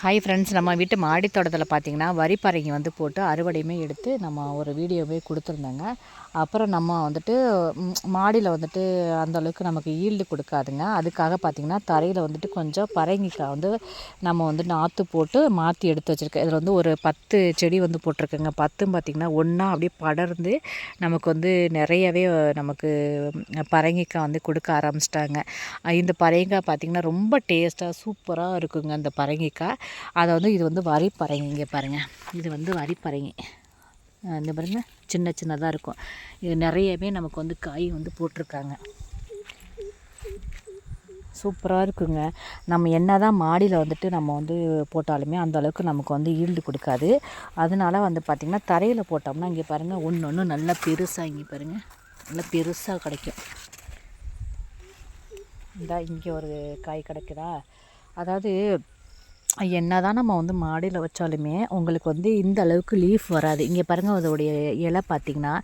Hi friends நம்ம வீட்டு மாடி தோட்டத்தில் பார்த்தீங்கன்னா வரிப்பறைங்க வந்து போட்டு அறுவடையுமே எடுத்து நம்ம ஒரு வீடியோவே கொடுத்துருந்தேங்க. அப்புறம் நம்ம வந்துட்டு மாடியில் வந்துட்டு அந்தளவுக்கு நமக்கு ஈல்டு கொடுக்காதுங்க. அதுக்காக பார்த்திங்கன்னா தரையில் வந்துட்டு கொஞ்சம் பரங்கிக்காய் வந்து நம்ம வந்து நாற்று போட்டு மாற்றி எடுத்து வச்சுருக்கேன். இதில் வந்து ஒரு பத்து செடி வந்து போட்டிருக்கேங்க. பத்தும் பார்த்திங்கன்னா ஒன்றா அப்படியே படர்ந்து நமக்கு வந்து நிறையவே நமக்கு பரங்கிக்காய் வந்து கொடுக்க ஆரம்பிச்சிட்டாங்க. இந்த பரங்கிக்காய் பார்த்திங்கன்னா ரொம்ப டேஸ்ட்டாக சூப்பராக இருக்குங்க அந்த பரங்கிக்காய் அதை வந்து இது வந்து வரிப்பறைங்க இங்கே பாருங்கள் இது வந்து வரிப்பறைங்க. இந்த பாருங்கள் சின்ன சின்னதாக இருக்கும். இது நிறையவே நமக்கு வந்து காய் வந்து போட்டிருக்காங்க. சூப்பராக இருக்குங்க. நம்ம என்ன தான் மாடியில் வந்துட்டு நம்ம வந்து போட்டாலுமே அந்த அளவுக்கு நமக்கு வந்து ஈல்டு கொடுக்காது. அதனால வந்து பார்த்திங்கன்னா தரையில் போட்டோம்னா இங்கே பாருங்கள் ஒன்று ஒன்று நல்லா பெருசாக இங்கே பாருங்கள் நல்லா பெருசாக கிடைக்கும். இந்தா இங்கே ஒரு காய் கிடைக்குதா? அதாவது என்ன தான் நம்ம வந்து மாடியில் வச்சாலுமே உங்களுக்கு வந்து இந்த அளவுக்கு லீஃப் வராது. இங்கே பாருங்கள் அதோடைய இலை பார்த்திங்கன்னா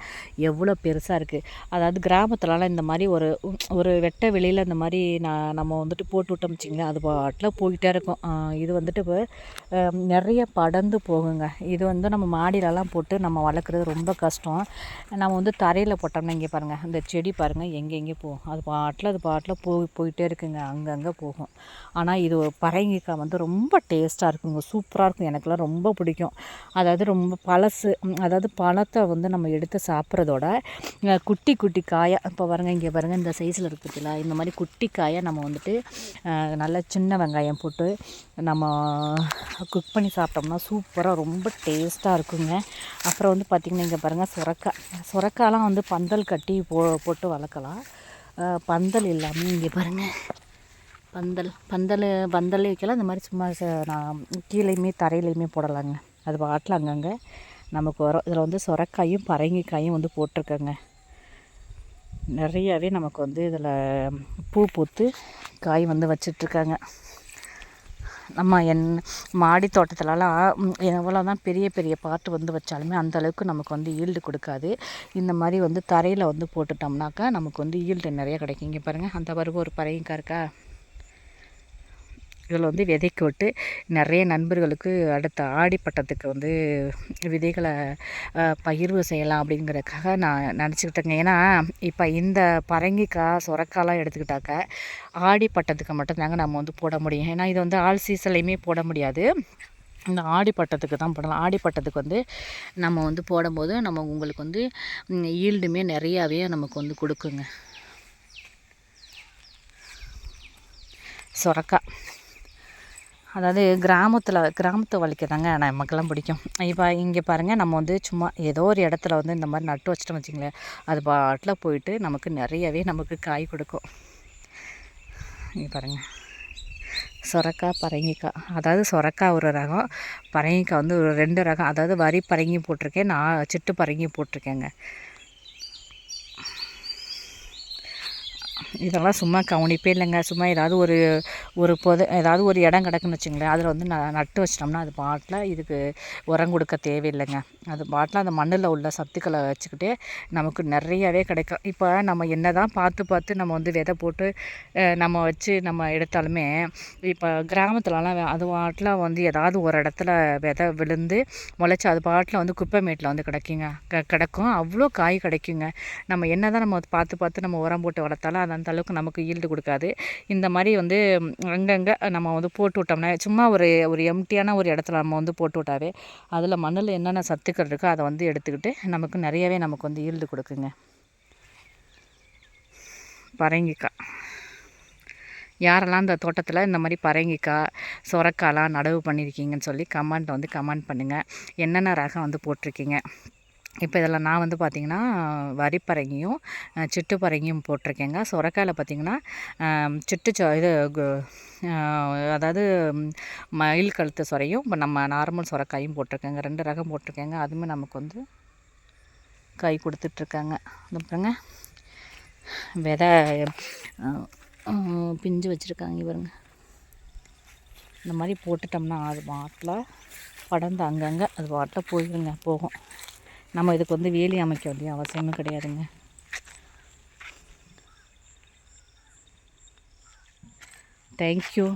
எவ்வளோ பெருசாக இருக்குது அதாவது கிராமத்துலலாம் இந்த மாதிரி ஒரு ஒரு வெட்ட வெளியில் இந்த மாதிரி நான் நம்ம வந்துட்டு போட்டு விட்டோம் வச்சிங்களேன் அது பாட்டில் போய்கிட்டே இருக்கும். இது வந்துட்டு இப்போ நிறைய படர்ந்து போகுங்க. இது வந்து நம்ம மாடியிலலாம் போட்டு நம்ம வளர்க்குறது ரொம்ப கஷ்டம். நம்ம வந்து தரையில் போட்டோம்னா இங்கே பாருங்கள் இந்த செடி பாருங்கள் எங்கே போகும். அது பாட்டில் அது பாட்டில் போய் போயிட்டே இருக்குங்க அங்கங்கே போகும். ஆனால் இது பரங்கிக்காய் வந்து ரொம்ப டேஸ்ட்டாக இருக்குங்க சூப்பராக இருக்கும். எனக்குலாம் ரொம்ப பிடிக்கும். அதாவது ரொம்ப பழசு அதாவது பழத்தை வந்து நம்ம எடுத்து சாப்பிட்றதோட குட்டி குட்டி காயாக இப்போ பாருங்கள் இங்கே பாருங்கள் இந்த சைஸில் இருக்குதுல்ல இந்த மாதிரி குட்டி காயை நம்ம வந்துட்டு நல்லா சின்ன வெங்காயம் போட்டு நம்ம குக் பண்ணி சாப்பிட்டோம்னா சூப்பராக ரொம்ப டேஸ்ட்டாக இருக்குங்க. அப்புறம் வந்து பார்த்திங்கன்னா இங்கே பாருங்கள் சுரக்காய். சுரக்காலாம் வந்து பந்தல் கட்டி போ போட்டு வளர்க்கலாம். பந்தல் இல்லாமல் இங்கே பாருங்கள் பந்தல் பந்தல் பந்தல் வைக்கலாம் இந்த மாதிரி சும்மா நான் கீழேயுமே தரையிலையுமே போடலாங்க. அது பாட்டில் அங்கங்கே நமக்கு வரும் இதில் வந்து சொரக்காயும் பரங்கிக்காயும் வந்து போட்டிருக்கேங்க. நிறையாவே நமக்கு வந்து இதில் பூ பூத்து காய் வந்து வச்சிட்ருக்காங்க. நம்ம என் மாடி தோட்டத்துலலாம் எவ்வளோ தான் பெரிய பெரிய பாட்டு வந்து வச்சாலுமே அந்த அளவுக்கு நமக்கு வந்து ஈல்டு கொடுக்காது. இந்த மாதிரி வந்து தரையில் வந்து போட்டுட்டோம்னாக்கா நமக்கு வந்து ஈல்டு நிறைய கிடைக்கும் இங்கே பாருங்கள் அந்த பிறகு ஒரு பறவைங்கா இருக்கா? இதில் வந்து விதைக்கு விட்டு நிறைய நண்பர்களுக்கு அடுத்த ஆடிப்பட்டத்துக்கு வந்து விதைகளை பகிர்வு செய்யலாம் அப்படிங்கிறதுக்காக நான் நினச்சிக்கிட்டேங்க ஏன்னா இப்போ இந்த பரங்கிக்காய் சுரக்காலாம் எடுத்துக்கிட்டாக்க ஆடிப்பட்டத்துக்கு மட்டும்தாங்க நம்ம வந்து போட முடியும். ஏன்னா இது வந்து ஆள் சீசன்லேயுமே போட முடியாது. இந்த ஆடிப்பட்டத்துக்கு தான் போடலாம். ஆடிப்பட்டத்துக்கு வந்து நம்ம வந்து போடும்போது நம்ம உங்களுக்கு வந்து ஈல்டுமே நிறையாவே நமக்கு வந்து கொடுக்குங்க. சுரக்காய் அதாவது கிராமத்தில் கிராமத்து வலிக்க தாங்க நமக்கெல்லாம் பிடிக்கும். இப்போ இங்கே பாருங்கள் நம்ம வந்து சும்மா ஏதோ ஒரு இடத்துல வந்து இந்த மாதிரி நட்டு வச்சிட்டோம் வச்சிங்களேன் அது பாட்டில் போயிட்டு நமக்கு நிறையவே நமக்கு காய் கொடுக்கும். இங்கே பாருங்கள் சொரக்காய் பரங்கிக்காய். அதாவது சொரக்காய் ஒரு ரகம் பரங்கிக்காய் வந்து ஒரு ரெண்டு ரகம். அதாவது வரி பரங்கி போட்டிருக்கேன் நான் சிட்டு பரங்கி போட்டிருக்கேங்க. இதெல்லாம் சும்மா கவனிப்பே இல்லைங்க. சும்மா ஏதாவது ஒரு ஒரு பொது ஏதாவது ஒரு இடம் கிடக்குன்னு வச்சுங்களேன். அதில் வந்து ந நட்டு வச்சிட்டோம்னா அது பாட்டில் இதுக்கு உரம் கொடுக்க தேவையில்லைங்க. அது பாட்டில் அந்த மண்ணில் உள்ள சத்துக்களை வச்சுக்கிட்டே நமக்கு நிறையாவே கிடைக்கும். இப்போ நம்ம என்ன தான் பார்த்து பார்த்து நம்ம வந்து விதை போட்டு நம்ம வச்சு நம்ம எடுத்தாலுமே இப்போ கிராமத்துலலாம் அது பாட்டில் வந்து ஏதாவது ஒரு இடத்துல விதை விழுந்து முளைச்சி அது பாட்டில் வந்து குப்பை மேட்டில் வந்து கிடைக்குங்க. க கிடக்கும். அவ்வளோ காய் கிடைக்குங்க. நம்ம என்ன தான் நம்ம பார்த்து பார்த்து நம்ம உரம் போட்டு வளர்த்தாலும் அதை அந்த அளவுக்கு நமக்கு ஈல்டு கொடுக்காது. இந்த மாதிரி வந்து அங்கங்கே நம்ம வந்து போட்டு விட்டோம்னா சும்மா ஒரு ஒரு எம்டியான ஒரு இடத்துல நம்ம வந்து போட்டு விட்டாவே அதில் மண்ணில் என்னென்ன சத்துக்கள் இருக்கோ அதை வந்து எடுத்துக்கிட்டு நமக்கு நிறையவே நமக்கு வந்து ஈல்டு கொடுக்குங்க. பரங்கிக்காய். யாரெல்லாம் இந்த தோட்டத்தில் இந்த மாதிரி பரங்கிக்காய் சொரக்காய்லாம் நடவு பண்ணியிருக்கீங்கன்னு சொல்லி கமெண்ட் வந்து கமெண்ட் பண்ணுங்கள் என்னென்ன ரகம் வந்து போட்டிருக்கீங்க? இப்போ இதில் நான் வந்து பார்த்திங்கன்னா வரிப்பரங்கியும் சிட்டுப்பரங்கியும் போட்டிருக்கேங்க. சுரக்காயில் பார்த்திங்கன்னா சிட்டு இது அதாவது மயில் கழுத்து சொரையும் இப்போ நம்ம நார்மல் சுரக்காயும் போட்டிருக்கேங்க. ரெண்டு ரகம் போட்டிருக்கேங்க. அதுவுமே நமக்கு வந்து கை கொடுத்துட்ருக்காங்க. பாருங்க. விதை பிஞ்சு வச்சுருக்காங்க இவருங்க இந்த மாதிரி போட்டுட்டோம்னா அது மாட்டில் படர்ந்து அங்கங்கே அது வாட்டில் போயிடுங்க போகும். நம்ம இதுக்கு வந்து வேலி அமைக்க வேண்டிய அவசியமும் கிடையாதுங்க. தேங்க்யூ